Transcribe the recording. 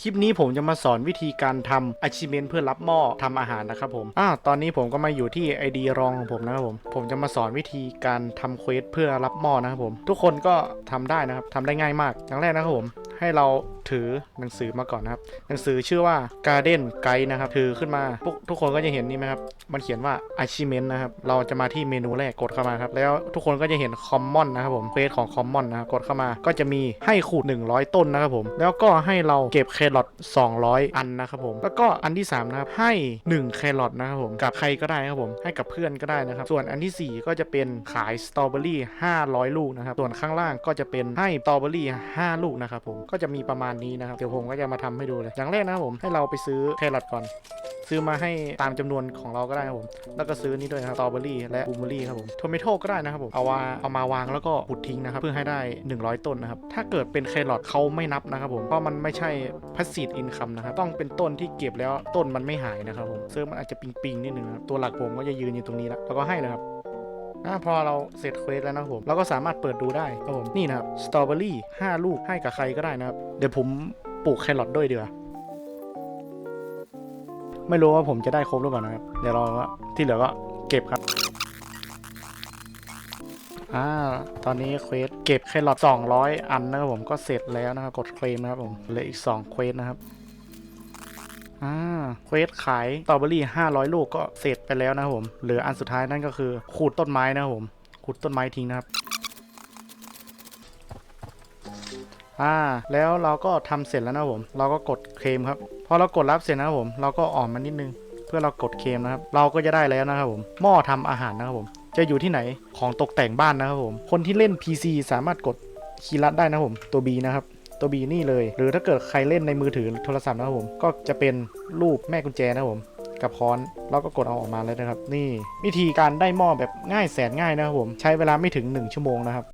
คลิปนี้ผมจะมาสอนวิธีการทำ achievement เพื่อรับหม้อทำอาหารนะครับผมอ่าตอนนี้ผมก็มาอยู่ที่ ID รองของผมนะครับผม ผมจะมาสอนวิธีการทำเควสเพื่อรับหม้อนะครับผม ทุกคนก็ทำได้นะครับทำได้ง่ายมากอย่างแรกนะครับผม ให้เราถือหนังสือมาก่อนนะครับ หนังสือชื่อว่า Garden Guide นะครับ ถือขึ้นมาพวกทุกคนก็จะเห็นนี่ไหมครับ มันเขียนว่า achievement นะครับ เราจะมาที่เมนูแรกกดเข้ามาครับ แล้วทุกคนก็จะเห็น common นะครับผมเควสของ common นะครับกดเข้ามาก็จะมีให้ขูด 100 ต้นนะครับผม แล้วก็ให้เราเก็บแครอท200 อันนะครับผม แล้วก็อันที่ 3 นะครับ ให้ 1แครอทนะครับผม กับใครก็ได้นะครับผม ให้กับเพื่อนก็ได้นะครับ ส่วนอันทีสี่ 4 ก็จะเป็นขายสตรอเบอรี่500 ลูกนะครับ ส่วนข้างล่างก็จะเป็นให้สตรอเบอรี่5ลูกนะครับผมก็จะมีประมาณนี้นะครับ เดี๋ยวผมก็จะมาทำให้ดูเลย อย่างแรกนะครับผมให้เราไปซื้อแครอทก่อน ซื้อมาให้ตามจำนวนของเราก็ได้ครับผม แล้วก็ซื้อนี่ด้วยนะครับสตรอเบอรี่และบลูเบอรี่ครับผมโทเมโต้ก็ได้นะครับผม เอาว่าเอามาวางแล้วก็ขุดทิ้งนะครับ เพื่อให้ได้ 100 ต้นนะครับ ถ้าเกิดเป็นแครอทเขาไม่นับนะครับผม เพราะมันไม่ใช่พัสซีฟอินคัมนะครับ ต้องเป็นต้นที่เก็บแล้วต้นมันไม่หายนะครับผมเซิร์ฟมันอาจจะปิงๆนิดนึงนะครับตัวหลักผมก็จะยืนอยู่ตรงนี้แล้วแล้วก็ให้นะครับ อ่าพอเราเสร็จเควสแล้วนะผมเราก็สามารถเปิดดูได้ครับผมนี่นะครับสตรอเบอรี่5ลูกให้กับใครก็ได้นะครับ เดี๋ยวผมปลูกแครอทด้วยดีกว่าไม่รู้ว่าผมจะได้ครบหรือเปล่านะครับ เดี๋ยวเราที่เหลือก็เก็บครับอ่าตอนนี้เควสเก็บแครอท200 อันนะครับผมก็เสร็จแล้วนะครับ กดเคลมนะครับผมเหลืออีก2เควสนะครับ อ่าเควสขายสตรอเบอรี่500 ลูกก็เสร็จไปแล้วนะครับผมเหลืออันสุดท้ายนั่นก็คือขูดต้นไม้นะครับผมขูดต้นไม้ทิ้งนะครับอ่าแล้วเราก็ทำเสร็จแล้วนะครับผม เราก็กดเคลมครับพอเรากดรับเสร็จนะครับผม เราก็ออกมานิดนึง เพื่อเรากดเคลมนะครับ เราก็จะได้แล้วนะครับผมหม้อทำอาหารนะครับผม จะอยู่ที่ไหนของตกแต่งบ้านนะครับผม คนที่เล่น PC สามารถกดคีย์ลัดได้นะครับผมตัว B นะครับ ตัว B นี่เลย หรือถ้าเกิดใครเล่นในมือถือโทรศัพท์นะครับผม ก็จะเป็นรูปแม่กุญแจนะครับผมกับค้อนแล้วก็กดเอาออกมาเลยนะครับ นี่วิธีการได้หม้อแบบง่ายแสนง่ายนะครับผม ใช้เวลาไม่ถึง 1 ชั่วโมงนะครับ